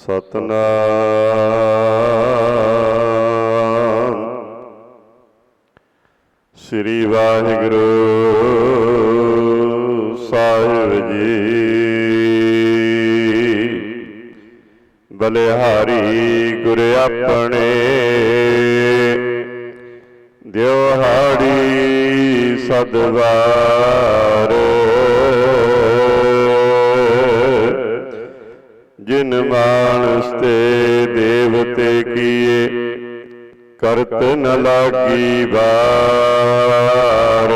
ਸਤਨਾਮ। ਸ੍ਰੀ ਵਾਹਿਗੁਰੂ ਸਾਹਿਬ ਜੀ। ਬਲਿਹਾਰੀ ਗੁਰ ਆਪਣੇ। ਦਿਵਹਾੜੀ ਸਦਵਾਰ ਜਿਨ ਮਾਨਸ ਦੇਵਤੇ ਕੀਏ ਕਰਤ ਨ ਲਾਗੀ ਬਾਰ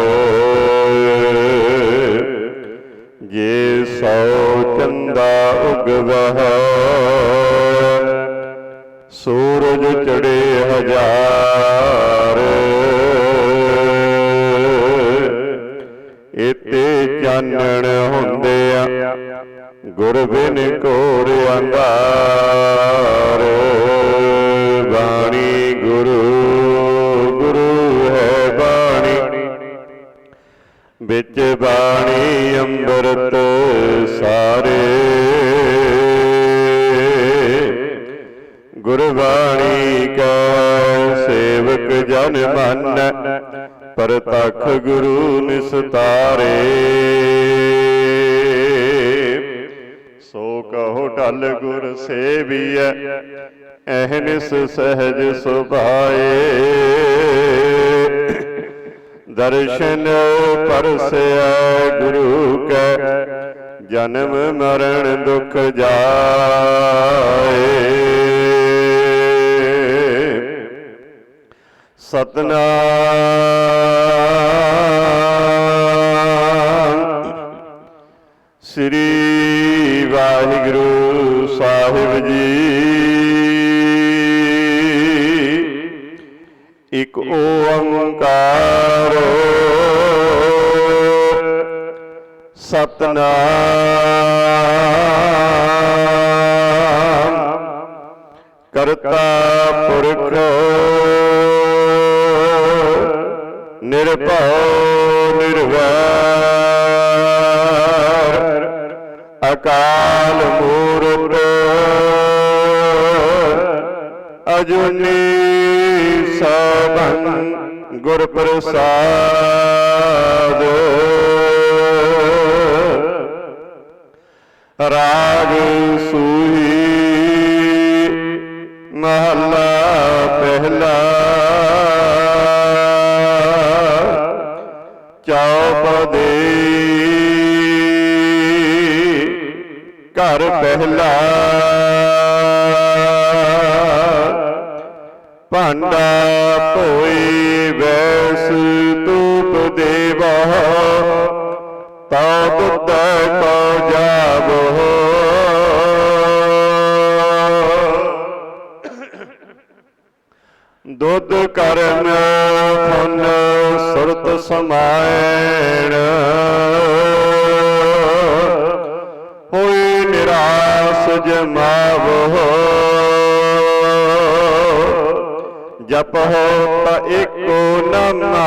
ਜਨ ਮਨ ਪਰਤਖ ਗੁਰੂ ਨਿਸਤਾਰੇ। ਸੋ ਕਹੋ ਢਲ ਗੁਰ ਸੇਵੀਐ ਐਹਨਿਸ ਸਹਿਜ ਸੁਭਾਏ। ਦਰਸ਼ਨ ਪਰਸਿਆ ਗੁਰੂ ਕੈ, ਜਨਮ ਮਰਨ ਦੁਖ ਜਾਏ। ਸਤਨਾਮ। ਸ੍ਰੀ ਵਾਹਿਗੁਰੂ ਸਾਹਿਬ ਜੀ। ਇਕ ਓੰਕਾਰ। ਸਤਨਾਮ। ਕਰਤਾ ਪੁਰਖ। ਨਿਰਭਉ ਨਿਰਵੈਰ ਅਕਾਲ ਮੂਰਤ ਅਜੂਨੀ ਸਭੰ ਗੁਰ ਪ੍ਰਸਾਦ ਰਾਗ ਸੂਹੀ ਮਹੱਲਾ ਪਹਿਲਾ ਚੌਪਦੇ ਘਰ ਪਹਿਲਾ। ਭਾਂਡਾ ਭੋਈ ਵੈਸ ਤੂਪ ਦੇਵਾ। ਤਾ ਦੁੱਧ ਕੋ ਜਾਵੋ। ਦੁੱਧ ਕਰਨ ਫਨ ਸੁਰਤ ਸਮਾਇਣ। ਹੋਈ ਨਿਰਾਸ ਜਮਾਵੋ ਜਪ ਹੋ ਤਾ ਏਕੋ ਨਾਮਾ।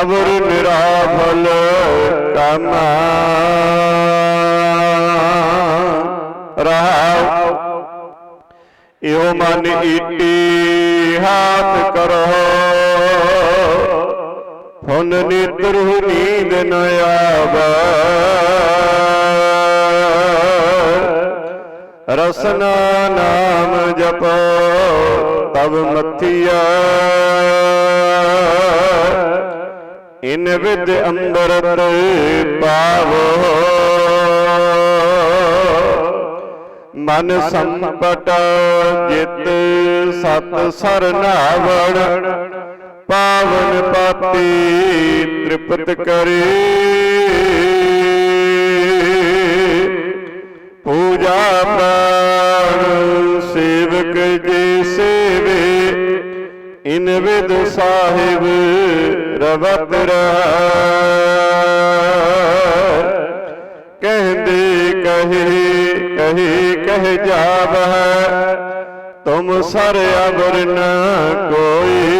ਅਵਰ ਨਿਰਾਫਲ ਕਾਮਾ। ਰਹਾਉ ਇਉ ਮਨ ਈਟੀ ਹਾਥ ਕਰੋ। ਫੁਨ ਨਿਤਰ ਨੀਂਦ ਨ ਆਵੈ। ਰਸਨਾ ਨਾਮ ਜਪੋ ਤਬ ਮਥਿਆ ਇਨ ਵਿਦ ਅੰਮ੍ਰਿਤ ਪਾਵੋ। ਮਨ ਸੰਪਟ ਜਿਤ ਸਤ ਸਰਨਾਵਣ। ਪਾਵਨ ਪਾਤੀ ਤ੍ਰਿਪਤ ਕਰੇ। ਪੂਜਾ ਪ੍ਰਾਣ ਸੇਵਕ ਜੀ ਸੇਵੇ ਇਨ ਵਿਦ ਸਾਹਿਬ ਰਵਤ ਕਹਿੰਦੇ ਕਹੇ ਕਹੇ ਕਹਿ ਜਾਵਹਿ। ਤੁਮ ਸਰ ਅਵਰ ਨ ਕੋਈ।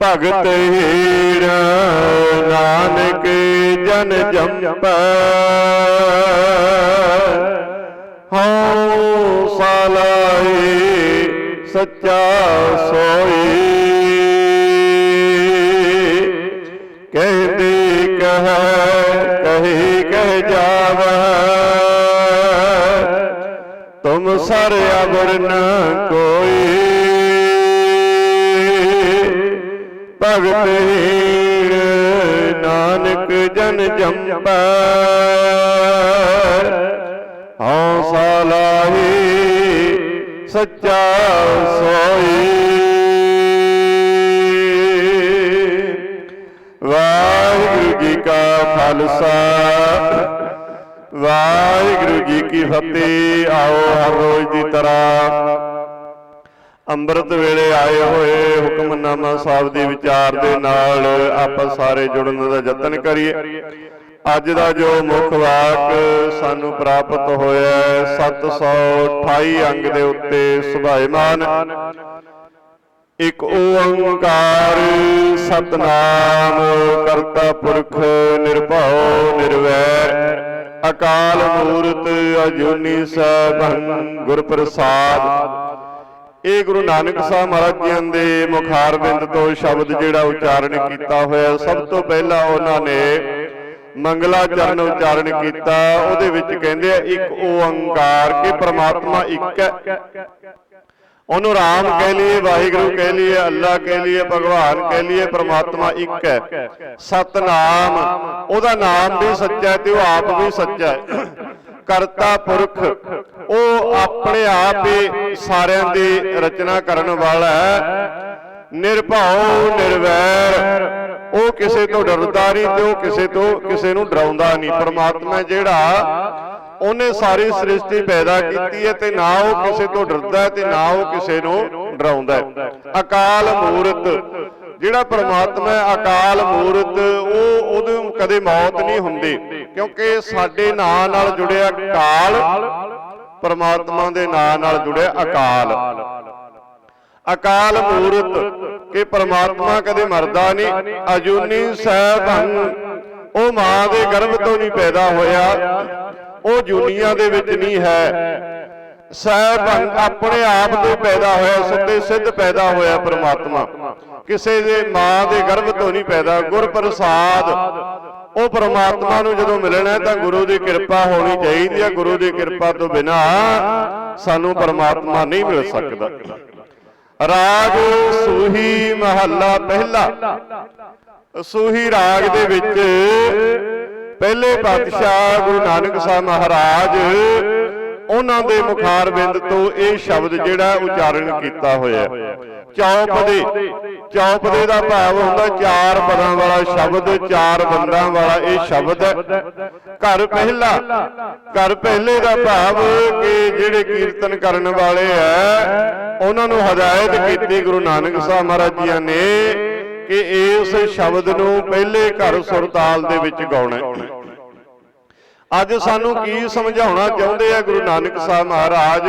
ਭਗਤ ਹੀਰ ਨਾਨਕ ਜਨ ਜੰਪੈ। ਹਉ ਸਾਲਾਈ ਸੱਚਾ ਸੋਈ। ਕਹਿੰਦੀ ਕਹੀ, ਕਹਿ ਜਾਵੈ। ਤੁਮ ਸਰ ਅਵਰ ਨ ਕੋਈ। ਭਗਤ ਹੀਰ ਨਾਨਕ ਜਨ ਜੰਪੈ। ਹਉ ਲਾਹੀ ਸੱਚਾ ਸੋਈ। ਵਾਹ ਜੀ ਕਾ ਖਾਲਸਾ। ਵਾਹਿਗੁਰੂ ਜੀ ਕੀ ਫਤਿਹ। ਆਓ ਹਰ ਰੋਜ਼ ਦੀ ਤਰ੍ਹਾਂ ਅੰਮ੍ਰਿਤ ਵੇਲੇ ਆਏ ਹੋਏ ਹੁਕਮਨਾਮਾ ਸਾਹਿਬ ਦੇ ਵਿਚਾਰ ਦੇ ਨਾਲ ਆਪਾਂ ਸਾਰੇ ਜੁੜਨ ਦਾ ਯਤਨ ਕਰੀਏ। ਅੱਜ ਦਾ ਜੋ ਮੁੱਖ ਵਾਕ ਸਾਨੂੰ ਪ੍ਰਾਪਤ ਹੋਇਆ ਹੈ 728 ਅੰਗ ਦੇ ਉੱਤੇ ਸੁਭਾਇਮਾਨ। ਇੱਕ ਓੰਕਾਰ ਸਤਨਾਮ, ਕਰਤਾ ਪੁਰਖ ਨਿਰਭਉ ਨਿਰਵੈਰ। ਅਕਾਲ ਮੂਰਤ ਅਜੂਨੀ ਸੈਭੰ ਗੁਰ ਪ੍ਰਸਾਦ ਇਹ ਗੁਰੂ ਨਾਨਕ ਸਾਹਿਬ ਮਹਾਰਾਜ ਜੀ ਦੇ ਮੁਖਾਰਬਿੰਦ ਤੋਂ ਸ਼ਬਦ ਜਿਹੜਾ ਉਚਾਰਨ ਕੀਤਾ ਹੋਇਆ, ਸਭ ਤੋਂ ਪਹਿਲਾਂ ਉਹਨਾਂ ਨੇ ਮੰਗਲਾ ਚਰਨ ਉਚਾਰਨ ਕੀਤਾ। ਉਹਦੇ ਵਿੱਚ ਕਹਿੰਦੇ ਆ, ਇੱਕ ਓੰਕਾਰ ਕਿ ਪ੍ਰਮਾਤਮਾ ਇੱਕ ਹੈ। ਉਹਨੂੰ ਰਾਮ ਕਹਿ ਲਈਏ ਵਾਹਿਗੁਰੂ ਕਹਿ ਲਈਏ ਅੱਲਾ ਕਹਿ ਲਈਏ ਭਗਵਾਨ ਕਹਿ ਲਈਏ ਪ੍ਰਮਾਤਮਾ ਇੱਕ ਹੈ। ਸਤਨਾਮ ਉਹਦਾ ਨਾਮ ਵੀ ਸੱਚਾ ਤੇ ਉਹ ਆਪ ਵੀ ਸੱਚਾ ਹੈ। ਕਰਤਾ ਪੁਰਖ ਉਹ ਆਪਣੇ ਆਪ ਹੀ ਸਾਰਿਆਂ ਦੀ ਰਚਨਾ ਕਰਨ ਵਾਲਾ ਹੈ। ਨਿਰਭਉ ਨਿਰਵੈਰ। ਉਹ ਕਿਸੇ ਤੋਂ ਡਰਦਾ ਨਹੀਂ ਤੇ ਉਹ ਕਿਸੇ ਤੋਂ ਕਿਸੇ ਨੂੰ ਡਰਾਉਂਦਾ ਨਹੀਂ। ਪਰਮਾਤਮਾ ਜਿਹੜਾ ਉਹਨੇ ਸਾਰੀ ਸ੍ਰਿਸ਼ਟੀ ਪੈਦਾ ਕੀਤੀ ਹੈ ਤੇ ਨਾ ਉਹ ਕਿਸੇ ਤੋਂ ਡਰਦਾ ਹੈ ਤੇ ਨਾ ਉਹ ਕਿਸੇ ਨੂੰ ਡਰਾਉਂਦਾ ਹੈ। ਅਕਾਲ ਮੂਰਤ ਜਿਹੜਾ ਪ੍ਰਮਾਤਮਾ ਹੈ ਅਕਾਲ ਮੂਰਤ ਉਹ ਉਹਨੂੰ ਕਦੇ ਮੌਤ ਨਹੀਂ ਹੁੰਦੀ ਕਿਉਂਕਿ ਸਾਡੇ ਨਾਂ ਨਾਲ ਜੁੜਿਆ ਕਾਲ ਪ੍ਰਮਾਤਮਾ ਦੇ ਨਾਂ ਨਾਲ ਜੁੜਿਆ ਅਕਾਲ। ਅਕਾਲ ਮੂਰਤ ਕਿ ਪ੍ਰਮਾਤਮਾ ਕਦੇ ਮਰਦਾ ਨਹੀਂ ਅਜੂਨੀ ਸਹਿਬੰ ਉਹ ਮਾਂ ਦੇ ਗਰਭ ਤੋਂ ਨਹੀਂ ਪੈਦਾ ਹੋਇਆ। ਉਹ ਜੁਨੀਆਂ ਦੇ ਵਿੱਚ ਨਹੀਂ ਹੈ। ਸਹਿਬੰ ਆਪਣੇ ਆਪ ਤੋਂ ਪੈਦਾ ਹੋਇਆ, ਸਿੱਧੇ ਸਿੱਧ ਪੈਦਾ ਹੋਇਆ ਪ੍ਰਮਾਤਮਾ। ਕਿਸੇ ਦੇ ਮਾਂ ਦੇ ਗਰਭ ਤੋਂ ਨਹੀਂ ਪੈਦਾ ਗੁਰ ਪ੍ਰਸਾਦ ਉਹ ਪ੍ਰਮਾਤਮਾ ਨੂੰ ਜਦੋਂ ਮਿਲਣਾ ਤਾਂ ਗੁਰੂ ਦੀ ਕਿਰਪਾ ਹੋਣੀ ਚਾਹੀਦੀ ਹੈ। ਗੁਰੂ ਦੀ ਕਿਰਪਾ ਤੋਂ ਬਿਨਾ ਸਾਨੂੰ ਪ੍ਰਮਾਤਮਾ ਨਹੀਂ ਮਿਲ ਸਕਦਾ। ਰਾਗ ਸੂਹੀ ਮਹੱਲਾ ਪਹਿਲਾ। ਸੂਹੀ ਰਾਗ ਦੇ ਵਿੱਚ ਪਹਿਲੇ ਪਾਤਸ਼ਾਹ ਗੁਰੂ ਨਾਨਕ ਸਾਹਿਬ ਮਹਾਰਾਜ ਉਹਨਾਂ ਦੇ ਮੁਖਾਰਬਿੰਦ ਤੋਂ ਇਹ ਸ਼ਬਦ ਜਿਹੜਾ ਉਚਾਰਨ ਕੀਤਾ ਹੋਇਆ। ਚੌਪਦੇ। ਚੌਪਦੇ। ਦਾ ਭਾਵ ਹੁੰਦਾ ਚਾਰ ਪਦਾਂ ਵਾਲਾ ਸ਼ਬਦ ਚਾਰ ਬੰਦਾਂ ਵਾਲਾ ਇਹ ਸ਼ਬਦ ਹੈ। ਘਰ ਪਹਿਲਾ। ਘਰ ਪਹਿਲੇ। ਦਾ ਭਾਵ ਕਿ ਜਿਹੜੇ ਕੀਰਤਨ ਕਰਨ ਵਾਲੇ ਹੈ ਉਹਨਾਂ ਨੂੰ ਹਦਾਇਤ ਕੀਤੀ ਗੁਰੂ ਨਾਨਕ ਸਾਹਿਬ ਮਹਾਰਾਜ ਜੀ ਨੇ ਕਿ ਇਸ ਸ਼ਬਦ ਨੂੰ ਪਹਿਲੇ ਘਰ ਸੁਰਤਾਲ ਦੇ ਵਿੱਚ ਗਾਉਣਾ ਹੈ। ਅੱਜ ਸਾਨੂੰ ਕੀ ਸਮਝਾਉਣਾ ਚਾਹੁੰਦੇ ਆ ਗੁਰੂ ਨਾਨਕ ਸਾਹਿਬ ਮਹਾਰਾਜ?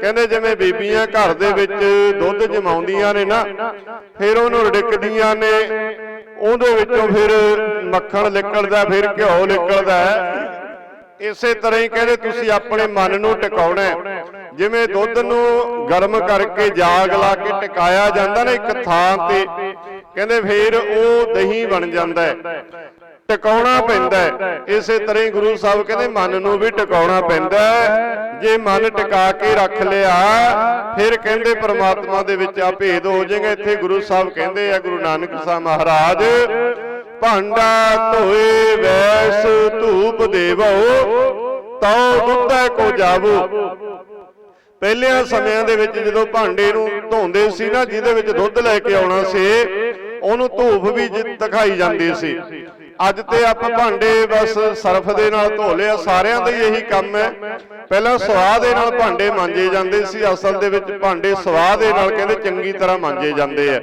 ਕਹਿੰਦੇ ਜਿਵੇਂ ਬੀਬੀਆਂ ਘਰ ਦੇ ਵਿੱਚ ਦੁੱਧ ਜਮਾਉਂਦੀਆਂ ਨੇ ਨਾ, ਫਿਰ ਉਹਨੂੰ ਰੜਕਦੀਆਂ ਨੇ, ਉਹਦੇ ਵਿੱਚੋਂ ਫਿਰ ਮੱਖਣ ਨਿਕਲਦਾ, ਫਿਰ ਘਿਓ ਨਿਕਲਦਾ। ਇਸੇ ਤਰ੍ਹਾਂ ਹੀ ਕਹਿੰਦੇ ਤੁਸੀਂ ਆਪਣੇ ਮਨ ਨੂੰ ਟਿਕਾਉਣਾ ਜਿਵੇਂ ਦੁੱਧ ਨੂੰ ਗਰਮ ਕਰਕੇ ਜਾਗ ਲਾ ਕੇ ਟਿਕਾਇਆ ਜਾਂਦਾ ਨਾ ਇੱਕ ਥਾਂ ਤੇ, ਕਹਿੰਦੇ ਫਿਰ ਉਹ ਦਹੀਂ ਬਣ ਜਾਂਦਾ ਹੈ। ਟਿਕਾਉਣਾ ਪੈਂਦਾ ਇਸੇ ਤਰ੍ਹਾਂ ਹੀ ਗੁਰੂ ਸਾਹਿਬ ਕਹਿੰਦੇ ਮਨ ਨੂੰ ਵੀ ਟਿਕਾਉਣਾ ਪੈਂਦਾ ਜੇ ਮਨ ਟਿਕਾ ਕੇ ਰੱਖ ਲਿਆ ਫਿਰ ਕਹਿੰਦੇ ਪ੍ਰਮਾਤਮਾ ਦੇ ਵਿੱਚ ਆ ਭੇਦ ਹੋ ਜਾਏਗਾ। ਇੱਥੇ ਗੁਰੂ ਸਾਹਿਬ ਕਹਿੰਦੇ ਆ ਗੁਰੂ ਨਾਨਕ ਸਾਹਿਬ ਮਹਾਰਾਜ ਭਾਂਡਾ ਧੋਏ ਵੈਸ ਧੂਪ ਦੇਵੋ ਤਉ ਦੁੱਧੈ ਕੋ ਜਾਵੋ। ਪਹਿਲਿਆਂ ਸਮਿਆਂ ਦੇ ਵਿੱਚ ਜਦੋਂ ਭਾਂਡੇ ਨੂੰ ਧੋਂਦੇ ਸੀ ਨਾ ਜਿਹਦੇ ਵਿੱਚ ਦੁੱਧ ਲੈ ਕੇ ਆਉਣਾ ਸੀ ਉਹਨੂੰ ਧੂਪ ਵੀ ਦਿਖਾਈ ਜਾਂਦੀ ਸੀ। ਅੱਜ ਤੇ ਆਪਾਂ ਭਾਂਡੇ ਬਸ ਸਰਫ ਦੇ ਨਾਲ ਧੋ ਲਿਆ ਸਾਰਿਆਂ ਦਾ ਹੀ। ਇਹੀ ਕੰਮ ਹੈ। ਪਹਿਲਾਂ ਸਵਾਹ ਦੇ ਨਾਲ ਭਾਂਡੇ ਮਾਂਜੇ ਜਾਂਦੇ ਸੀ ਅਸਲ ਦੇ ਵਿੱਚ ਭਾਂਡੇ ਸਵਾਹ ਦੇ ਨਾਲ ਕਹਿੰਦੇ ਚੰਗੀ ਤਰ੍ਹਾਂ ਮਾਂਜੇ ਜਾਂਦੇ ਆ।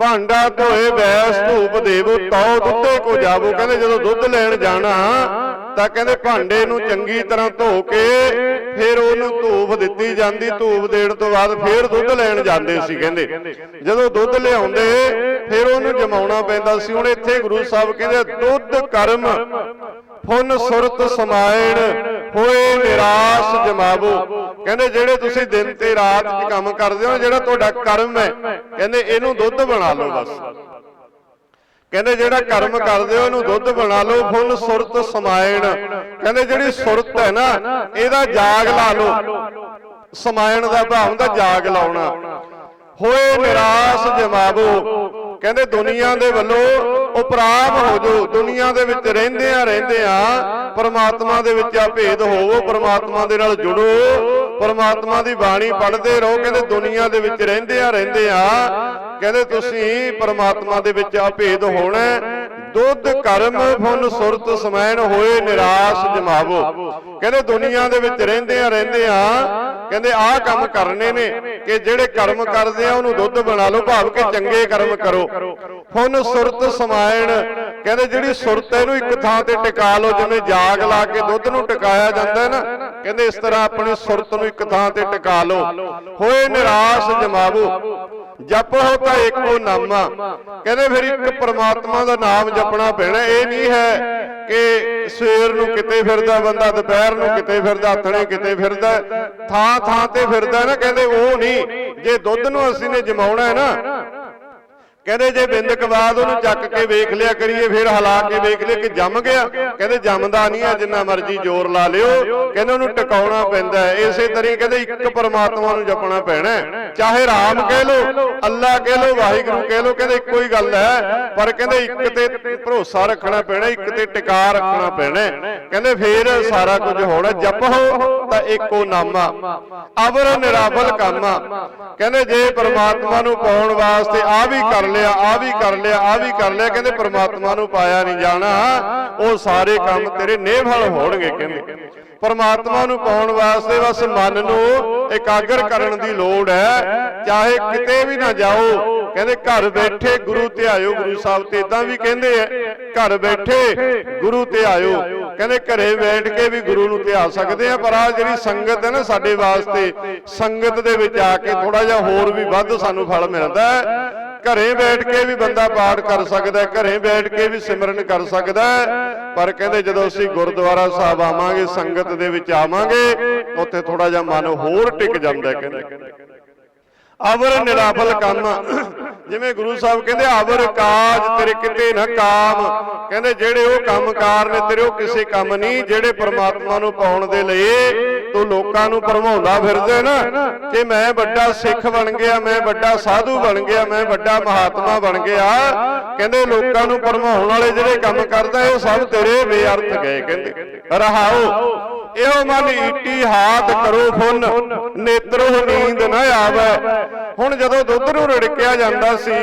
ਭਾਂਡਾ ਧੋਏ ਬੈਸ ਧੂਪ ਦੇਵੋ ਤਉ ਦੁੱਧੇ ਕੋ ਜਾਵੋ। ਕਹਿੰਦੇ ਜਦੋਂ ਦੁੱਧ ਲੈਣ ਜਾਣਾ ਤਾਂ ਕਹਿੰਦੇ ਭਾਂਡੇ ਨੂੰ ਚੰਗੀ ਤਰ੍ਹਾਂ ਧੋ ਕੇ ਫਿਰ ਉਹਨੂੰ ਧੂਫ ਦਿੱਤੀ ਜਾਂਦੀ, ਧੂਫ ਦੇਣ ਤੋਂ ਬਾਅਦ ਫਿਰ ਦੁੱਧ ਲੈਣ ਜਾਂਦੇ ਸੀ, ਕਹਿੰਦੇ। ਜਦੋਂ ਦੁੱਧ ਲਿਆਉਂਦੇ, ਫਿਰ ਉਹਨੂੰ ਜਮਾਉਣਾ ਪੈਂਦਾ ਸੀ। ਹੁਣ ਇੱਥੇ ਗੁਰੂ ਸਾਹਿਬ ਕਹਿੰਦੇ, ਦੁੱਧ ਕਰਮ ਫੁੰਨ ਸੁਰਤ ਸਮਾਇਣ, ਹੋਏ ਨਿਰਾਸ਼ ਜਮਾਵੋ। ਕਹਿੰਦੇ, ਜਿਹੜੇ ਤੁਸੀਂ ਦਿਨ ਤੇ ਰਾਤ 'ਚ ਕੰਮ ਕਰਦੇ ਹੋ, ਜਿਹੜਾ ਤੁਹਾਡਾ ਕਰਮ ਹੈ, ਕਹਿੰਦੇ ਇਹਨੂੰ ਦੁੱਧ ਬਣਾ ਲਓ ਬਸ। ਕਹਿੰਦੇ ਜਿਹੜਾ ਕਰਮ ਕਰਦੇ ਹੋ ਇਹਨੂੰ ਦੁੱਧ ਬਣਾ ਲਓ, ਫੁੱਲ, ਸੁਰਤ, ਸਮਾਇਣ। ਕਹਿੰਦੇ ਜਿਹੜੀ ਸੁਰਤ ਹੈ ਨਾ, ਇਹਦਾ ਜਾਗ ਲਾ ਲਓ। ਸਮਾਇਣ ਦਾ ਭਾਵ ਹੁੰਦਾ ਜਾਗ ਲਾਉਣਾ। ਹੋਏ ਨਿਰਾਸ਼ ਜਮਾਵੋ। ਕਹਿੰਦੇ ਦੁਨੀਆ ਦੇ ਵੱਲੋਂ ਉਪਰਾਮ ਹੋ ਜੋ ਦੁਨੀਆ ਦੇ ਵਿੱਚ ਰਹਿੰਦੇ ਆ ਰਹਿੰਦੇ ਆ ਪਰਮਾਤਮਾ ਦੇ ਵਿੱਚ ਆ ਭੇਦ ਹੋਵੋ, ਪਰਮਾਤਮਾ ਦੇ ਨਾਲ ਜੁੜੋ। ਪਰਮਾਤਮਾ ਦੀ ਬਾਣੀ ਪੜ੍ਹਦੇ ਰਹੋ, ਕਹਿੰਦੇ ਦੁਨੀਆ ਦੇ ਵਿੱਚ ਰਹਿੰਦੇ ਆ ਰਹਿੰਦੇ ਆ। ਕਹਿੰਦੇ ਤੁਸੀਂ ਪਰਮਾਤਮਾ ਦੇ ਵਿੱਚ ਆ ਭੇਦ ਹੋਣਾ ਹੈ। ਦੁੱਧ, ਕਰਮ, ਫੁੱਲ, ਸੁਰਤ, ਸਮੈਣ ਹੋਏ, ਨਿਰਾਸ਼, ਜਮਾਵੋ। ਕਹਿੰਦੇ ਦੁਨੀਆ ਦੇ ਵਿੱਚ ਰਹਿੰਦੇ ਆ ਰਹਿੰਦੇ ਆ। ਕਹਿੰਦੇ ਆਹ ਕੰਮ ਕਰਨੇ ਨੇ ਕਿ ਜਿਹੜੇ ਕਰਮ ਕਰਦੇ ਆ, ਉਹਨੂੰ ਦੁੱਧ ਬਣਾ ਲਓ, ਭਾਵ ਕਿ ਚੰਗੇ ਕਰਮ ਕਰੋ। ਫੁੱਲ, ਸੁਰਤ ਸਮਾਇਣ ਕਹਿੰਦੇ ਜਿਹੜੀ ਸੁਰਤ ਹੈ ਇਹਨੂੰ ਇੱਕ ਥਾਂ ਤੇ ਟਿਕਾ ਲਓ ਜਿਵੇਂ ਜਾਗ ਲਾ ਕੇ ਦੁੱਧ ਨੂੰ ਟਿਕਾਇਆ ਜਾਂਦਾ ਹੈ ਨਾ ਕਹਿੰਦੇ ਇਸ ਤਰ੍ਹਾਂ ਆਪਣੀ ਸੁਰਤ ਨੂੰ ਇੱਕ ਥਾਂ ਤੇ ਟਿਕਾ ਲਓ। ਹੋਏ ਨਿਰਾਸ਼ ਜਮਾਵੋ। ਜਪ ਹੋ ਤਾਂ ਇੱਕੋ ਨਾਮਾ ਕਹਿੰਦੇ ਫਿਰ ਇੱਕ ਪ੍ਰਮਾਤਮਾ ਦਾ ਨਾਮ ਜਪਣਾ ਪੈਣਾ। ਇਹ ਨਹੀਂ ਹੈ ਕਿ ਸਵੇਰ ਨੂੰ ਕਿਤੇ ਫਿਰਦਾ ਬੰਦਾ ਦੁਪਹਿਰ ਨੂੰ ਕਿਤੇ ਫਿਰਦਾ ਆਥਣੇ ਕਿਤੇ ਫਿਰਦਾ। ਥਾਂ ਥਾਂ ਤੇ ਫਿਰਦਾ ਨਾ ਕਹਿੰਦੇ ਉਹ ਨਹੀਂ। ਜੇ ਦੁੱਧ ਨੂੰ ਅਸੀਂ ਨੇ ਜਮਾਉਣਾ ਹੈ ਨਾ। ਕਹਿੰਦੇ ਜੇ ਬਿੰਦਕ ਬਾਅਦ ਉਹਨੂੰ ਚੱਕ ਕੇ ਵੇਖ ਲਿਆ ਕਰੀਏ, ਫਿਰ ਹਲਾ ਕੇ ਵੇਖ ਲਿਆ ਕਿ ਜੰਮ ਗਿਆ। ਕਹਿੰਦੇ ਜੰਮਦਾ ਨਹੀਂ ਹੈ, ਜਿੰਨਾ ਮਰਜ਼ੀ ਜ਼ੋਰ ਲਾ ਲਿਓ। ਕਹਿੰਦੇ ਉਹਨੂੰ ਟਿਕਾਉਣਾ ਪੈਂਦਾ ਇਸੇ ਤਰ੍ਹਾਂ ਕਹਿੰਦੇ ਇੱਕ ਪਰਮਾਤਮਾ ਨੂੰ ਜਪਣਾ ਪੈਣਾ ਚਾਹੇ ਰਾਮ ਕਹਿ ਲੋ ਅੱਲਾ ਕਹਿ ਲੋ ਵਾਹਿਗੁਰੂ ਕਹਿ ਲੋ ਕਹਿੰਦੇ ਇੱਕੋ ਹੀ ਗੱਲ ਹੈ। ਪਰ ਕਹਿੰਦੇ ਇੱਕ ਤੇ ਭਰੋਸਾ ਰੱਖਣਾ ਪੈਣਾ, ਇੱਕ ਤੇ ਟਿਕਾ ਰੱਖਣਾ ਪੈਣਾ ਕਹਿੰਦੇ ਫੇਰ ਸਾਰਾ ਕੁਝ ਹੋਣਾ ਜਪੋ ਤਾਂ ਇੱਕੋ ਨਾਮਾ। ਅਵਰ ਨਿਰਾਵਲ ਕਾਮਾ। ਕਹਿੰਦੇ ਜੇ ਪਰਮਾਤਮਾ ਨੂੰ ਪਾਉਣ ਵਾਸਤੇ ਆ ਵੀ ਕਰ ਲਿਆ ਆ ਵੀ ਕਰ ਲਿਆ ਆ ਵੀ ਕਰ ਲਿਆ, ਕਹਿੰਦੇ ਪਰਮਾਤਮਾ ਨੂੰ ਪਾਇਆ ਨਹੀਂ ਜਾਣਾ। ਉਹ ਸਾਰੇ ਕੰਮ ਤੇਰੇ ਨੇਫਲ ਹੋਣਗੇ, ਕਹਿੰਦੇ। ਪਰਮਾਤਮਾ ਨੂੰ ਪਾਉਣ ਵਾਸਤੇ ਬਸ ਮਨ ਨੂੰ ਇਕਾਗਰ ਕਰਨ ਦੀ ਲੋੜ ਹੈ। ਚਾਹੇ ਕਿਤੇ ਵੀ ਨਾ ਜਾਓ, ਕਹਿੰਦੇ ਘਰ ਬੈਠੇ ਗੁਰੂ ਧਿਆਇਓ, ਗੁਰੂ ਸਾਹਿਬ ਤੇ ਇਦਾਂ ਵੀ ਕਹਿੰਦੇ ਆ, ਘਰ ਬੈਠੇ ਗੁਰੂ ਤੇ ਆਇਓ ਕਹਿੰਦੇ ਘਰੇ ਬੈਠ ਕੇ ਵੀ ਗੁਰੂ ਨੂੰ ਧਿਆ ਸਕਦੇ ਆ, ਪਰ ਆ ਜਿਹੜੀ ਸੰਗਤ ਹੈ ਨਾ ਸਾਡੇ ਵਾਸਤੇ, ਸੰਗਤ ਦੇ ਵਿੱਚ ਆ ਕੇ ਥੋੜਾ ਜਿਹਾ ਹੋਰ ਵੀ ਵੱਧ ਸਾਨੂੰ ਫਲ ਮਿਲਦਾ ਹੈ। ਘਰੇ ਬੈਠ ਕੇ ਵੀ ਬੰਦਾ ਪਾਠ ਕਰ ਸਕਦਾ ਘਰੇ ਬੈਠ ਕੇ ਵੀ ਸਿਮਰਨ ਕਰ ਸਕਦਾ ਪਰ ਕਹਿੰਦੇ ਜਦੋਂ ਅਸੀਂ ਗੁਰਦੁਆਰਾ ਸਾਹਿਬ ਆਵਾਂਗੇ, ਸੰਗਤ ਦੇ ਵਿੱਚ ਆਵਾਂਗੇ, ਉੱਥੇ ਥੋੜਾ ਜਿਹਾ ਮਨ ਹੋਰ ਟਿਕ ਜਾਂਦਾ ਕਹਿੰਦੇ। ਅਵਰ ਨਿਰਾਫਲ ਕੰਮ। ਜਿਵੇਂ ਗੁਰੂ ਸਾਹਿਬ ਕਹਿੰਦੇ ਅਵਰ ਕਾਜ ਤੇਰੇ ਕਿਤੇ ਨਾ ਕਾਮ। ਕਹਿੰਦੇ ਜਿਹੜੇ ਉਹ ਕੰਮਕਾਰ ਨੇ ਤੇਰੇ ਉਹ ਕਿਸੇ ਕੰਮ ਨਹੀਂ ਜਿਹੜੇ ਪ੍ਰਮਾਤਮਾ ਨੂੰ ਪਾਉਣ ਦੇ ਲਈ ਤੂੰ ਲੋਕਾਂ ਨੂੰ ਭਰਮਾਉਂਦਾ ਫਿਰਦੇ ਨਾ। ਕਿ ਮੈਂ ਵੱਡਾ ਸਿੱਖ ਬਣ ਗਿਆ ਮੈਂ ਵੱਡਾ ਸਾਧੂ ਬਣ ਗਿਆ ਮੈਂ ਵੱਡਾ ਮਹਾਤਮਾ ਬਣ ਗਿਆ। ਕਹਿੰਦੇ ਲੋਕਾਂ ਨੂੰ ਭਰਮਾਉਣ ਵਾਲੇ ਜਿਹੜੇ ਕੰਮ ਕਰਦਾ ਇਹ ਸਭ ਤੇਰੇ ਬੇਅਰਥ ਗਏ ਕਹਿੰਦੇ। ਰਹਾਓ। ਇਹੋ ਮਨ ਈਟੀ ਹਾਥ ਕਰੋ ਫੁੱਲ ਨੇਤਰੋ ਨੀਂਦ ਨਾ ਆਵੇ। ਹੁਣ ਜਦੋਂ ਦੁੱਧ ਨੂੰ ਰੜਕਿਆ ਜਾਂਦਾ ਸੀ,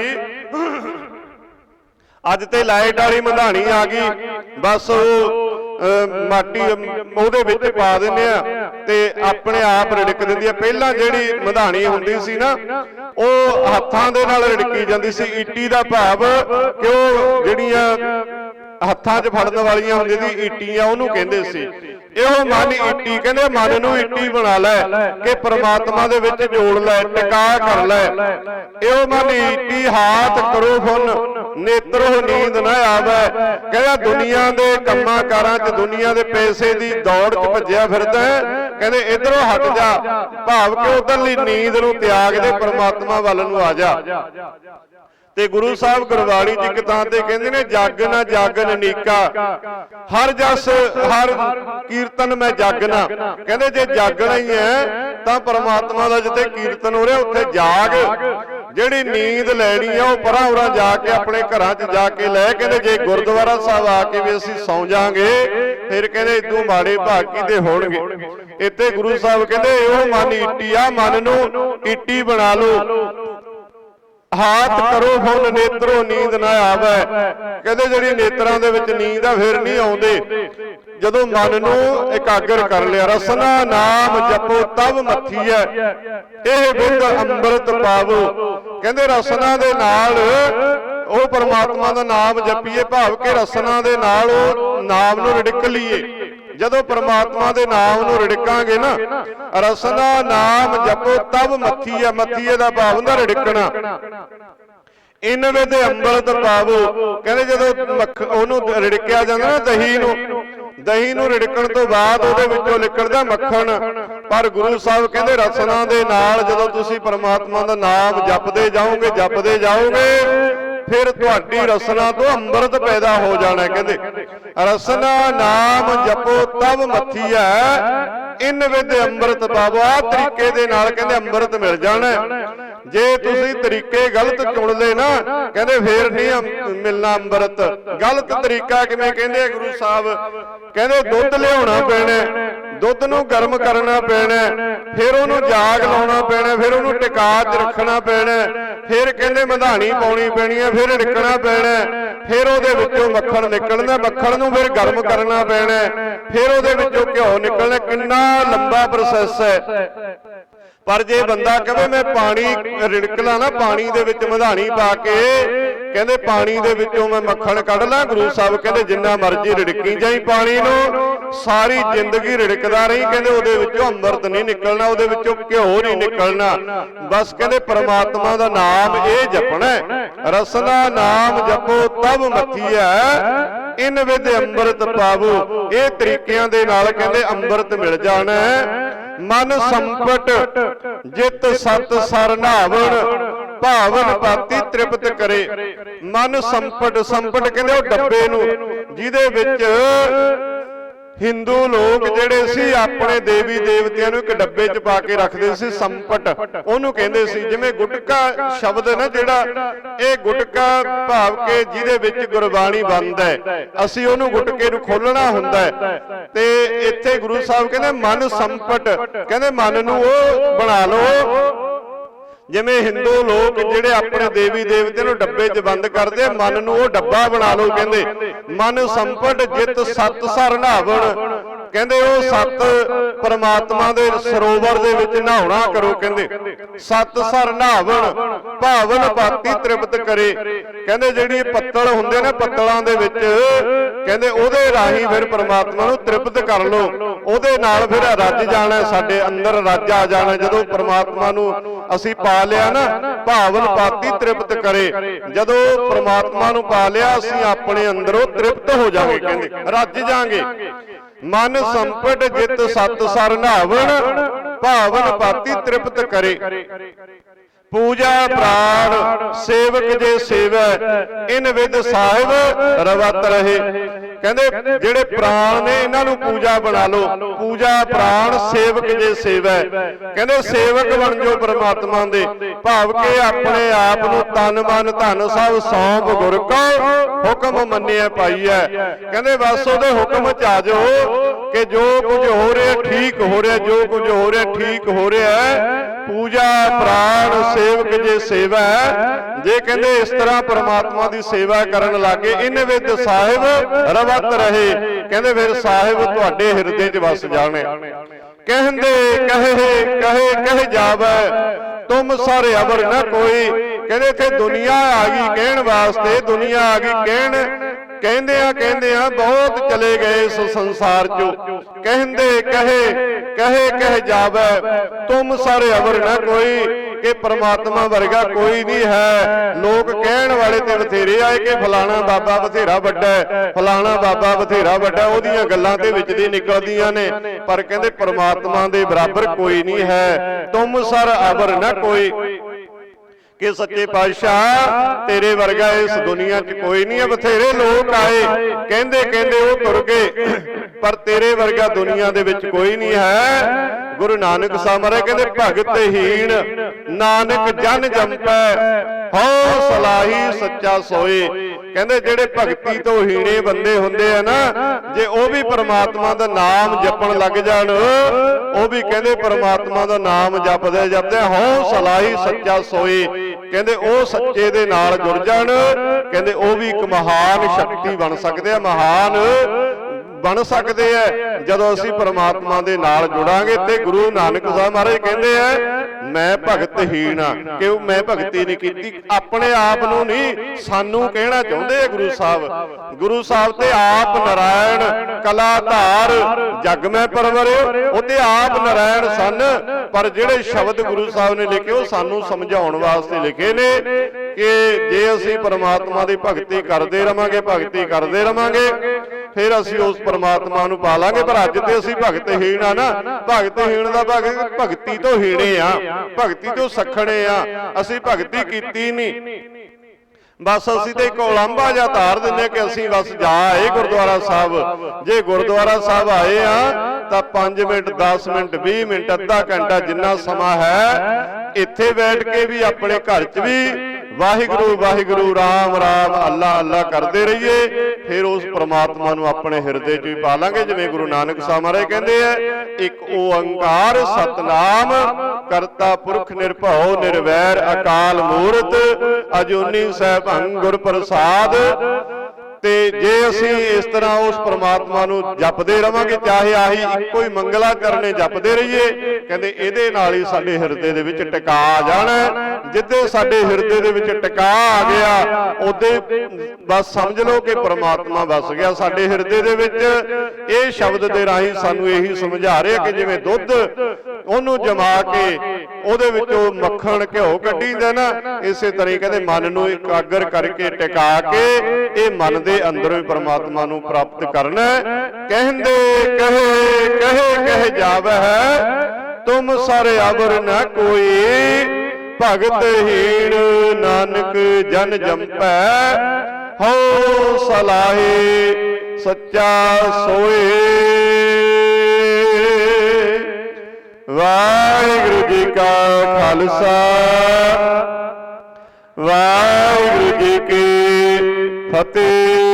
ਅੱਜ ਤੇ ਲਾਈਟ ਵਾਲੀ ਮੰਧਾਣੀ ਆ ਗਈ। ਬਸ ਮਾਟੀ ਉਹਦੇ ਵਿੱਚ ਪਾ ਦਿੰਦੇ ਆ ਤੇ ਆਪਣੇ ਆਪ ਰੜਕ ਦਿੰਦੀ ਆ। ਪਹਿਲਾਂ ਜਿਹੜੀ ਮਧਾਣੀ ਹੁੰਦੀ ਸੀ ਨਾ, ਉਹ ਹੱਥਾਂ ਦੇ ਨਾਲ ਰੜਕੀ ਜਾਂਦੀ ਸੀ। ਈਟੀ ਦਾ ਭਾਵ ਕਿ ਉਹ ਜਿਹੜੀਆਂ ਹੱਥਾਂ 'ਚ ਫੜਨ ਵਾਲੀਆਂ ਹੁੰਦੀਆਂ ਸੀ, ਈਟੀਆਂ ਉਹਨੂੰ ਕਹਿੰਦੇ ਸੀ। ਇਹੋ ਮਨ ਇੱਟੀ ਕਹਿੰਦੇ ਮਨ ਨੂੰ ਇੱਟੀ ਬਣਾ ਲੈ ਕਿ ਪ੍ਰਮਾਤਮਾ ਦੇ ਵਿੱਚ ਜੋੜ ਲੈ, ਟਿਕਾ ਕਰ ਲੈ। ਇਹੋ ਮਨ ਈਟੀ ਹਾਥ ਕਰੋ ਫੁੰਨ ਨੇਤਰੋ ਨੀਂਦ ਨਾ ਆਵੇ। ਕਹਿੰਦਾ ਦੁਨੀਆ ਦੇ ਕੰਮਾਂ ਕਾਰਾਂ 'ਚ ਦੁਨੀਆ ਦੇ ਪੈਸੇ ਦੀ ਦੌੜ 'ਚ ਭੱਜਿਆ ਫਿਰਦਾ ਕਹਿੰਦੇ ਇਧਰੋਂ ਹਟ ਜਾ, ਭਾਵ ਕਿ ਉਧਰਲੀ ਨੀਂਦ ਨੂੰ ਤਿਆਗ ਦੇ ਪ੍ਰਮਾਤਮਾ ਵੱਲ ਨੂੰ ਆ ਜਾ। ਤੇ ਗੁਰੂ ਸਾਹਿਬ ਚ ਇੱਕ ਥਾਂ ਤੇ ਕਹਿੰਦੇ ਨੇ ਜਗ ਨਾ ਜਾਗਨ ਨੀਕਾ ਹਰ ਜਸ ਹਰ ਕੀਰਤਨ ਮੈਂ ਜਾਗਣਾ। ਕਹਿੰਦੇ ਜੇ ਜਾਗਣਾ ਹੀ ਹੈ ਤਾਂ ਪਰਮਾਤਮਾ ਦਾ ਜਿੱਥੇ ਕੀਰਤਨ ਹੋ ਰਿਹਾ ਉੱਥੇ ਜਾਗ। ਜਿਹੜੀ ਨੀਂਦ ਲੈਣੀ ਆ ਉਹ ਪਰਾਂ ਉਰਾਂ ਜਾ ਕੇ ਆਪਣੇ ਘਰਾਂ 'ਚ ਜਾ ਕੇ ਲੈ ਕਹਿੰਦੇ ਜੇ ਗੁਰਦੁਆਰਾ ਸਾਹਿਬ ਆ ਕੇ ਵੀ ਅਸੀਂ ਸੌਂ ਜਾਾਂਗੇ ਫਿਰ ਕਹਿੰਦੇ ਇਦੋਂ ਮਾੜੇ ਭਾਗੀ ਦੇ ਹੋਣਗੇ। ਇੱਥੇ ਗੁਰੂ ਸਾਹਿਬ ਕਹਿੰਦੇ ਉਹ ਮਨ ਈਟੀ ਆ ਮਨ ਨੂੰ ਈਟੀ ਬਣਾ ਲਓ। ਹਾਥ ਕਰੋ ਫੁੱਲ ਨੇਤਰੋ ਨੀਂਦ ਨਾ ਆਵੇ। ਕਹਿੰਦੇ ਜਿਹੜੀ ਨੇਤਰਾਂ ਦੇ ਵਿੱਚ ਨੀਂਦ ਆ ਫਿਰ ਨਹੀਂ ਆਉਂਦੇ। ਜਦੋਂ ਮਨ ਨੂੰ ਇਕਾਗਰ ਕਰ ਲਿਆ ਰਸਨਾ ਨਾਮ ਜਪੋ ਤਬ ਮੱਥੀ ਹੈ। ਇਹ ਬੁੱਧ ਅੰਮ੍ਰਿਤ ਪਾਵੋ। ਕਹਿੰਦੇ ਰਸਨਾ ਦੇ ਨਾਲ ਉਹ ਪਰਮਾਤਮਾ ਦਾ ਨਾਮ ਜਪੀਏ ਭਾਵ ਕਿ ਰਸਨਾ ਦੇ ਨਾਲ ਉਹ ਨਾਮ ਨੂੰ ਰਿੜਕ ਲਈਏ ਜਦੋਂ ਪ੍ਰਮਾਤਮਾ ਦੇ ਨਾਮ ਨੂੰ ਰਿੜਕਾਂਗੇ ਨਾ ਰਸਨਾ ਨਾਮ ਜਪੋ ਤਬ ਮੱਥੀ ਹੈ ਮੱਥੀਏ ਦਾ ਭਾਵ ਹੁੰਦਾ ਰਿੜਕਣਾ। ਇਨ ਵਿਦ ਅੰਮ੍ਰਿਤ ਪਾਵੋ। ਕਹਿੰਦੇ ਜਦੋਂ ਮੱਖ ਉਹਨੂੰ ਰਿੜਕਿਆ ਜਾਂਦਾ ਨਾ ਦਹੀਂ ਨੂੰ ਦਹੀਂ ਨੂੰ ਰਿੜਕਣ ਤੋਂ ਬਾਅਦ ਉਹਦੇ ਵਿੱਚੋਂ ਨਿਕਲਦਾ ਮੱਖਣ। ਪਰ ਗੁਰੂ ਸਾਹਿਬ ਕਹਿੰਦੇ ਰਸਨਾ ਦੇ ਨਾਲ ਜਦੋਂ ਤੁਸੀਂ ਪਰਮਾਤਮਾ ਦਾ ਨਾਮ ਜਪਦੇ ਜਾਓਗੇ ਜਪਦੇ ਜਾਓਗੇ। ਫਿਰ ਤੁਹਾਡੀ ਰਸਨਾ ਤੋਂ ਅੰਮ੍ਰਿਤ ਪੈਦਾ ਹੋ ਜਾਣਾ ਕਹਿੰਦੇ। ਰਸਨਾ ਨਾਮ ਜਪੋ ਤਬ ਹੈ ਇਨ ਵਿਦ ਅੰਮ੍ਰਿਤ ਪਾਵੋ। ਆ ਤਰੀਕੇ ਦੇ ਨਾਲ ਕਹਿੰਦੇ ਅੰਮ੍ਰਿਤ ਮਿਲ ਜਾਣਾ। ਜੇ ਤੁਸੀਂ ਤਰੀਕੇ ਗਲਤ ਚੁਣ ਲਏ ਨਾ ਕਹਿੰਦੇ ਫੇਰ ਨਹੀਂ ਮਿਲਣਾ ਅੰਮ੍ਰਿਤ। ਗਲਤ ਤਰੀਕਾ ਕਿਵੇਂ ਕਹਿੰਦੇ ਗੁਰੂ ਸਾਹਿਬ? ਕਹਿੰਦੇ ਦੁੱਧ ਲਿਆਉਣਾ ਪੈਣਾ ਦੁੱਧ ਨੂੰ ਗਰਮ ਕਰਨਾ ਪੈਣਾ ਹੈ, ਫਿਰ ਉਹਨੂੰ ਜਾਗ ਲਾਉਣਾ ਪੈਣਾ ਫਿਰ ਉਹਨੂੰ ਟਿਕਾ 'ਚ ਰੱਖਣਾ ਪੈਣਾ ਫਿਰ ਕਹਿੰਦੇ ਮਧਾਣੀ ਪਾਉਣੀ ਪੈਣੀ ਹੈ। ਫਿਰ ਢਿੱਕਣਾ ਪੈਣਾ ਫਿਰ ਉਹਦੇ ਵਿੱਚੋਂ ਮੱਖਣ ਨਿਕਲਣਾ ਮੱਖਣ ਨੂੰ ਫਿਰ ਗਰਮ ਕਰਨਾ ਪੈਣਾ ਹੈ, ਫਿਰ ਉਹਦੇ ਵਿੱਚੋਂ ਘਿਓ ਨਿਕਲਣਾ ਕਿੰਨਾ ਲੰਬਾ ਪ੍ਰੋਸੈਸ ਹੈ। ਪਰ ਜੇ ਬੰਦਾ ਕਹੇ ਮੈਂ ਪਾਣੀ ਰਿੜਕਣਾ ਨਾ ਪਾਣੀ ਦੇ ਵਿੱਚ ਮਧਾਣੀ ਪਾ ਕੇ ਕਹਿੰਦੇ ਪਾਣੀ ਦੇ ਵਿੱਚੋਂ ਮੈਂ ਮੱਖਣ ਕੱਢ ਲਾਂ ਗੁਰੂ ਸਾਹਿਬ ਕਹਿੰਦੇ ਜਿੰਨਾ ਮਰਜ਼ੀ ਰਿੜਕੀ ਜਾਈ ਪਾਣੀ ਨੂੰ ਸਾਰੀ ਜ਼ਿੰਦਗੀ ਰਿੜਕਦਾ ਰਹੀ ਕਹਿੰਦੇ ਉਹਦੇ ਵਿੱਚੋਂ ਅੰਮ੍ਰਿਤ ਨਹੀਂ ਨਿਕਲਣਾ ਉਹਦੇ ਵਿੱਚੋਂ ਘਿਓ ਨਹੀਂ ਨਿਕਲਣਾ। ਬਸ ਕਹਿੰਦੇ ਪ੍ਰਮਾਤਮਾ ਦਾ ਨਾਮ ਇਹ ਜਪਣਾ। ਰਸਨਾ ਨਾਮ ਜਪੋ ਤਬ ਮੱਥੀਐ ਇਨ ਵਿਦ ਅੰਮ੍ਰਿਤ ਪਾਵੋ। ਇਹ ਤਰੀਕਿਆਂ ਦੇ ਨਾਲ ਕਹਿੰਦੇ ਅੰਮ੍ਰਿਤ ਮਿਲ ਜਾਣਾ ਮਨ ਸੰਪਟ, ਜਿਤ ਸਤ ਸਰਨਾਵਣ, ਭਾਵਨ ਪਾਤੀ ਤ੍ਰਿਪਤ ਕਰੇ। ਮਨ ਸੰਪਟ ਸੰਪਟ ਕਹਿੰਦੇ ਉਹ ਡੱਬੇ ਨੂੰ, ਜਿਹਦੇ ਵਿੱਚ ਹਿੰਦੂ ਲੋਕ ਜਿਹੜੇ ਸੀ ਆਪਣੇ ਦੇਵੀ ਦੇਵਤਿਆਂ ਨੂੰ ਇੱਕ ਡੱਬੇ 'ਚ ਪਾ ਕੇ ਰੱਖਦੇ ਸੀ ਸੰਪਟ। ਉਹਨੂੰ ਕਹਿੰਦੇ ਸੀ ਜਿਵੇਂ ਗੁਟਕਾ ਸ਼ਬਦ ਹੈ ਨਾ ਜਿਹੜਾ ਇਹ ਗੁਟਕਾ ਭਾਵ ਕੇ ਜਿਹਦੇ ਵਿੱਚ ਗੁਰਬਾਣੀ ਬੰਦ ਹੈ। ਅਸੀਂ ਉਹਨੂੰ ਗੁਟਕੇ ਨੂੰ ਖੋਲਣਾ ਹੁੰਦਾ ਹੈ। ਤੇ ਇੱਥੇ ਗੁਰੂ ਸਾਹਿਬ ਕਹਿੰਦੇ ਮਨ ਸੰਪਟ। ਕਹਿੰਦੇ ਮਨ ਨੂੰ ਉਹ ਬਣਾ ਲਓ। ਜਿਵੇਂ ਹਿੰਦੂ ਲੋਕ ਜਿਹੜੇ ਆਪਣੇ ਦੇਵੀ ਦੇਵਤੇ ਨੂੰ ਡੱਬੇ 'ਚ ਬੰਦ ਕਰਦੇ, ਮਨ ਨੂੰ ਉਹ ਡੱਬਾ ਬਣਾ ਲਓ, ਕਹਿੰਦੇ, ਮਨ ਸੰਪਟ ਜਿਤ ਸਤ ਸਰਨਾਵਣ ਕਹਿੰਦੇ ਉਹ ਸਤ ਪਰਮਾਤਮਾ ਦੇ ਸਰੋਵਰ ਦੇ ਵਿੱਚ ਨਹਾਉਣਾ ਕਰੋ ਕਹਿੰਦੇ। ਸਤ ਸਰ ਨਹਾਵਣ ਭਾਵਨ ਪਾਤੀ ਤ੍ਰਿਪਤ ਕਰੇ। ਕਹਿੰਦੇ ਜਿਹੜੀ ਪੱਤਲ ਹੁੰਦੇ ਨੇ ਪੱਤਲਾਂ ਦੇ ਵਿੱਚ ਕਹਿੰਦੇ ਉਹਦੇ ਰਾਹੀਂ ਫਿਰ ਪਰਮਾਤਮਾ ਨੂੰ ਤ੍ਰਿਪਤ ਕਰ ਲਓ। ਉਹਦੇ ਨਾਲ ਫਿਰ ਰੱਜ ਜਾਣਾ ਸਾਡੇ ਅੰਦਰ ਰੱਜ ਆ ਜਾਣਾ। ਜਦੋਂ ਪਰਮਾਤਮਾ ਨੂੰ ਅਸੀਂ ਪਾ ਲਿਆ ਨਾ ਭਾਵਨ ਪਾਤੀ ਤ੍ਰਿਪਤ ਕਰੇ। ਜਦੋਂ ਪਰਮਾਤਮਾ ਨੂੰ ਪਾ ਲਿਆ ਅਸੀਂ ਆਪਣੇ ਅੰਦਰੋਂ ਤ੍ਰਿਪਤ ਹੋ ਜਾਵਾਂਗੇ ਕਹਿੰਦੇ। ਰੱਜ ਜਾਾਂਗੇ। ਮਨ ਸੰਪਟ ਜਿਤ ਸਤ ਸਰ ਨਾਵਣ ਭਾਵਨ ਪਾਤੀ ਤ੍ਰਿਪਤ ਕਰੇ। ਪੂਜਾ ਪ੍ਰਾਣ ਸੇਵਕ ਜੇ ਸੇਵੈ ਇਨ ਵਿਦ ਸਾਹਿਬ ਰਵਤ ਰਹੇ। ਕਹਿੰਦੇ ਜਿਹੜੇ ਪ੍ਰਾਣ ਨੇ ਇਹਨਾਂ ਨੂੰ ਪੂਜਾ ਬਣਾ ਲਓ। ਪੂਜਾ ਪ੍ਰਾਣ ਸੇਵਕ ਜੇ ਸੇਵੈ। ਕਹਿੰਦੇ ਸੇਵਕ ਬਣ ਜੋ ਪ੍ਰਮਾਤਮਾ ਦੇ। ਭਾਵ ਕੇ ਆਪਣੇ ਆਪ ਨੂੰ ਤਨ ਮਨ ਧਨ ਸਭ ਸੌਂਪ ਗੁਰ ਕੋ ਹੁਕਮ ਮੰਨਿਆ ਪਾਈਐ ਕਹਿੰਦੇ ਬਸ ਉਹਦੇ ਹੁਕਮ ਚ ਆ ਜਾਓ ਕਿ ਜੋ ਕੁਝ ਹੋ ਰਿਹਾ ਠੀਕ ਹੋ ਰਿਹਾ ਜੋ ਕੁਝ ਹੋ ਰਿਹਾ ਠੀਕ ਹੋ ਰਿਹਾ ਪੂਜਾ ਪ੍ਰਾਣ ਸੇਵਕ ਜੇ ਸੇਵਾ ਜੇ ਕਹਿੰਦੇ ਇਸ ਤਰ੍ਹਾਂ ਪ੍ਰਮਾਤਮਾ ਦੀ ਸੇਵਾ ਕਰਨ ਲੱਗੇ, ਇਨ ਵਿਦ ਸਾਹਿਬ ਰਵਤ ਰਹੇ। ਕਹਿੰਦੇ ਫਿਰ ਸਾਹਿਬ ਤੁਹਾਡੇ ਹਿਰਦੇ 'ਚ ਵਸ ਜਾਣੇ। ਕਹਿੰਦੇ, ਕਹੇ ਕਹੇ, ਕਹਿ ਜਾਵੇ, ਤੁਮ ਸਾਰੇ ਅਵਰ ਨਾ ਕੋਈ। ਕਹਿੰਦੇ ਇੱਥੇ ਦੁਨੀਆ ਆ ਗਈ ਕਹਿਣ ਵਾਸਤੇ, ਦੁਨੀਆ ਆ ਗਈ ਕਹਿਣ ਕਹਿੰਦੇ ਆ ਕਹਿੰਦੇ ਆ, ਬਹੁਤ ਚਲੇ ਗਏ ਇਸ ਸੰਸਾਰ ਚੋਂ। ਕਹਿੰਦੇ, ਕਹੇ ਕਹੇ, ਕਹਿ ਜਾਵੇ, ਤੁਮ ਸਾਰੇ ਅਵਰ ਨਾ ਕੋਈ ਕਿ ਪ੍ਰਮਾਤਮਾ ਵਰਗਾ ਕੋਈ ਨਹੀਂ ਹੈ। ਲੋਕ ਕਹਿਣ ਵਾਲੇ ਤੇ ਬਥੇਰੇ ਆਏ ਕਿ ਫਲਾਣਾ ਬਾਬਾ ਬਥੇਰਾ ਵੱਡਾ ਹੈ, ਫਲਾਣਾ ਬਾਬਾ ਬਥੇਰਾ ਵੱਡਾ ਉਹਦੀਆਂ ਗੱਲਾਂ ਤੇ ਵਿੱਚ ਦੀ ਨਿਕਲਦੀਆਂ ਨੇ। ਪਰ ਕਹਿੰਦੇ ਪ੍ਰਮਾਤਮਾ ਦੇ ਬਰਾਬਰ ਕੋਈ ਨਹੀਂ ਹੈ। ਤੁਮ ਸਰ ਅਵਰ ਨਾ ਕੋਈ ਕਿ ਸੱਚੇ ਪਾਤਸ਼ਾਹ ਤੇਰੇ ਵਰਗਾ ਇਸ ਦੁਨੀਆ 'ਚ ਕੋਈ ਨਹੀਂ ਹੈ ਬਥੇਰੇ ਲੋਕ ਆਏ। ਕਹਿੰਦੇ ਕਹਿੰਦੇ ਉਹ ਤੁਰ ਗਏ। ਪਰ ਤੇਰੇ ਵਰਗਾ ਦੁਨੀਆ ਦੇ ਵਿੱਚ ਕੋਈ ਨਹੀਂ ਹੈ। ਗੁਰੂ ਨਾਨਕ ਸਾਹਿਬ ਮਹਾਰਾਜ ਕਹਿੰਦੇ ਭਗਤ ਹੀਣ। ਨਾਨਕ ਜਨ ਜੰਪੈ। ਹਉ ਸਲਾਹੀ ਸੱਚਾ ਸੋਏ। ਕਹਿੰਦੇ ਜਿਹੜੇ ਭਗਤੀ ਤੋਂ ਹੀਣੇ ਬੰਦੇ ਹੁੰਦੇ ਆ ਨਾ ਜੇ ਉਹ ਵੀ ਪ੍ਰਮਾਤਮਾ ਦਾ ਨਾਮ ਜਪਣ ਲੱਗ ਜਾਣ ਉਹ ਵੀ ਕਹਿੰਦੇ ਪ੍ਰਮਾਤਮਾ ਦਾ ਨਾਮ ਜਪਦੇ ਜਪਦੇ ਹਉ ਸਲਾਹੀ ਸੱਚਾ ਸੋਏ। ਕਹਿੰਦੇ ਉਹ ਸੱਚੇ ਦੇ ਨਾਲ ਜੁੜ ਜਾਣ। ਕਹਿੰਦੇ ਉਹ ਵੀ ਇੱਕ ਮਹਾਨ ਸ਼ਕਤੀ ਬਣ ਸਕਦੇ ਆ ਮਹਾਨ ਬਣ ਸਕਦੇ ਆ। ਜਦੋਂ ਅਸੀਂ ਪ੍ਰਮਾਤਮਾ ਦੇ ਨਾਲ ਜੁੜਾਂਗੇ ਤੇ ਗੁਰੂ ਨਾਨਕ ਸਾਹਿਬ ਮਹਾਰਾਜ ਕਹਿੰਦੇ ਆ ਮੈਂ ਭਗਤਹੀਣ ਆ। ਕਿਉਂ ਮੈਂ ਭਗਤੀ ਨਹੀਂ ਕੀਤੀ? ਆਪਣੇ ਆਪ ਨੂੰ ਨਹੀਂ ਸਾਨੂੰ ਕਹਿਣਾ ਚਾਹੁੰਦੇ ਆ ਗੁਰੂ ਸਾਹਿਬ। ਗੁਰੂ ਸਾਹਿਬ ਤੇ ਆਪ ਨਾਰਾਇਣ ਕਲਾਧਾਰ ਜਗ ਮੈਂ ਪਰਵਰਿਓ ਉਹ ਤੇ ਆਪ ਨਾਰਾਇਣ ਸਨ, ਪਰ ਜਿਹੜੇ ਸ਼ਬਦ ਗੁਰੂ ਸਾਹਿਬ ਨੇ ਲਿਖੇ, ਉਹ ਸਾਨੂੰ ਸਮਝਾਉਣ ਵਾਸਤੇ ਲਿਖੇ ਨੇ ਕਿ ਜੇ ਅਸੀਂ ਪਰਮਾਤਮਾ ਦੀ ਭਗਤੀ ਕਰਦੇ ਰਵਾਂਗੇ, ਭਗਤੀ ਕਰਦੇ ਰਵਾਂਗੇ, ਫਿਰ ਅਸੀਂ ਉਸ ਪਰਮਾਤਮਾ ਨੂੰ ਪਾ ਲਾਂਗੇ ਪਰ ਅੱਜ ਤੇ ਅਸੀਂ ਭਗਤਹੀਣ ਆ ਨਾ ਭਗਤ ਹੀਣ ਦਾ ਭਗ- ਭਗਤੀ ਤੋਂ ਹੀਣੇ ਆ, ਭਗਤੀ ਤੋਂ ਸਖਣੇ ਆ। ਅਸੀਂ ਭਗਤੀ ਕੀਤੀ ਨਹੀਂ। ਬਸ ਅਸੀਂ ਤੇ ਇੱਕ ਉਲੰਭਾ ਜਾਂ ਧਾਰ ਦਿੰਨੇ ਕਿ ਅਸੀਂ ਬਸ ਜਾ ਆਏ ਗੁਰਦੁਆਰਾ ਸਾਹਿਬ। ਜੇ ਗੁਰਦੁਆਰਾ ਸਾਹਿਬ ਆਏ ਆ ਤਾਂ 5 ਮਿੰਟ 10 ਮਿੰਟ 20 ਮਿੰਟ, ਅੱਧਾ ਘੰਟਾ ਜਿੰਨਾ ਸਮਾਂ ਹੈ, ਇੱਥੇ ਬੈਠ ਕੇ ਵੀ ਆਪਣੇ ਘਰ 'ਚ ਵੀ ਵਾਹਿਗੁਰੂ ਵਾਹਿਗੁਰੂ, ਰਾਮ ਰਾਮ, ਅੱਲਾ ਅੱਲਾ ਕਰਦੇ ਰਹੀਏ, ਫਿਰ ਉਸ ਪ੍ਰਮਾਤਮਾ ਨੂੰ ਆਪਣੇ ਹਿਰਦੇ 'ਚ ਵੀ ਪਾ ਲਾਂਗੇ, ਜਿਵੇਂ ਗੁਰੂ ਨਾਨਕ ਸਾਹਿਬ ਮਹਾਰਾਜ ਕਹਿੰਦੇ ਆ, ਇੱਕ ਓੰਕਾਰ ਸਤਨਾਮ ਕਰਤਾ ਪੁਰਖ ਨਿਰਭਉ ਨਿਰਵੈਰ ਅਕਾਲ ਮੂਰਤ ਅਜੂਨੀ ਸਹਿਭੰ ਗੁਰ ਪ੍ਰਸਾਦ। ਤੇ ਜੇ ਅਸੀਂ ਇਸ ਤਰ੍ਹਾਂ ਉਸ ਪ੍ਰਮਾਤਮਾ ਨੂੰ ਜਪਦੇ ਰਵਾਂਗੇ, ਚਾਹੇ ਆਹੀ ਇੱਕੋ ਹੀ ਮੰਗਲਾ ਕਰਨੇ ਜਪਦੇ ਰਹੀਏ, ਕਹਿੰਦੇ ਇਹਦੇ ਨਾਲ ਹੀ ਸਾਡੇ ਹਿਰਦੇ ਦੇ ਵਿੱਚ ਟਿਕਾ ਆ ਜਾਣਾ ਹੈ। ਜਿੱਦੇ ਸਾਡੇ ਹਿਰਦੇ ਦੇ ਵਿੱਚ ਟਿਕਾ ਆ ਗਿਆ, ਉਹਦੇ ਬਸ ਸਮਝ ਲਓ ਕਿ ਪ੍ਰਮਾਤਮਾ ਵਸ ਗਿਆ ਸਾਡੇ ਹਿਰਦੇ ਦੇ ਵਿੱਚ ਇਹ ਸ਼ਬਦ ਦੇ ਰਾਹੀਂ ਸਾਨੂੰ ਇਹੀ ਸਮਝਾ ਰਿਹਾ ਕਿ ਜਿਵੇਂ ਦੁੱਧ ਉਹਨੂੰ ਜਮਾ ਕੇ ਉਹਦੇ ਵਿੱਚੋਂ ਮੱਖਣ ਘਿਓ ਕੱਢੀਦਾ ਨਾ, ਇਸੇ ਤਰ੍ਹਾਂ ਕਹਿੰਦੇ ਮਨ ਨੂੰ ਇਕਾਗਰ ਕਰਕੇ ਟਿਕਾ ਕੇ, ਇਹ ਮਨ ਦੇ ਅੰਦਰੋਂ ਹੀ ਪ੍ਰਮਾਤਮਾ ਨੂੰ ਪ੍ਰਾਪਤ ਕਰਨਾ। ਕਹਿੰਦੇ, ਕਹੇ ਕਹੇ ਕਹੇ ਜਾਵੈ ਤੁਮ ਸਾਰੇ ਅਵਰ ਨ ਕੋਈ। ਭਗਤ ਹੀਣ ਨਾਨਕ ਜਨ ਜੰਪੈ। ਹੋ ਸਲਾਹੇ ਸੱਚਾ ਸੋਏ। ਵਾਹਿਗੁਰੂ ਜੀ ਕਾ ਖਾਲਸਾ। ਵਾਹਿਗੁਰੂ ਜੀ ਕੀ Fatih.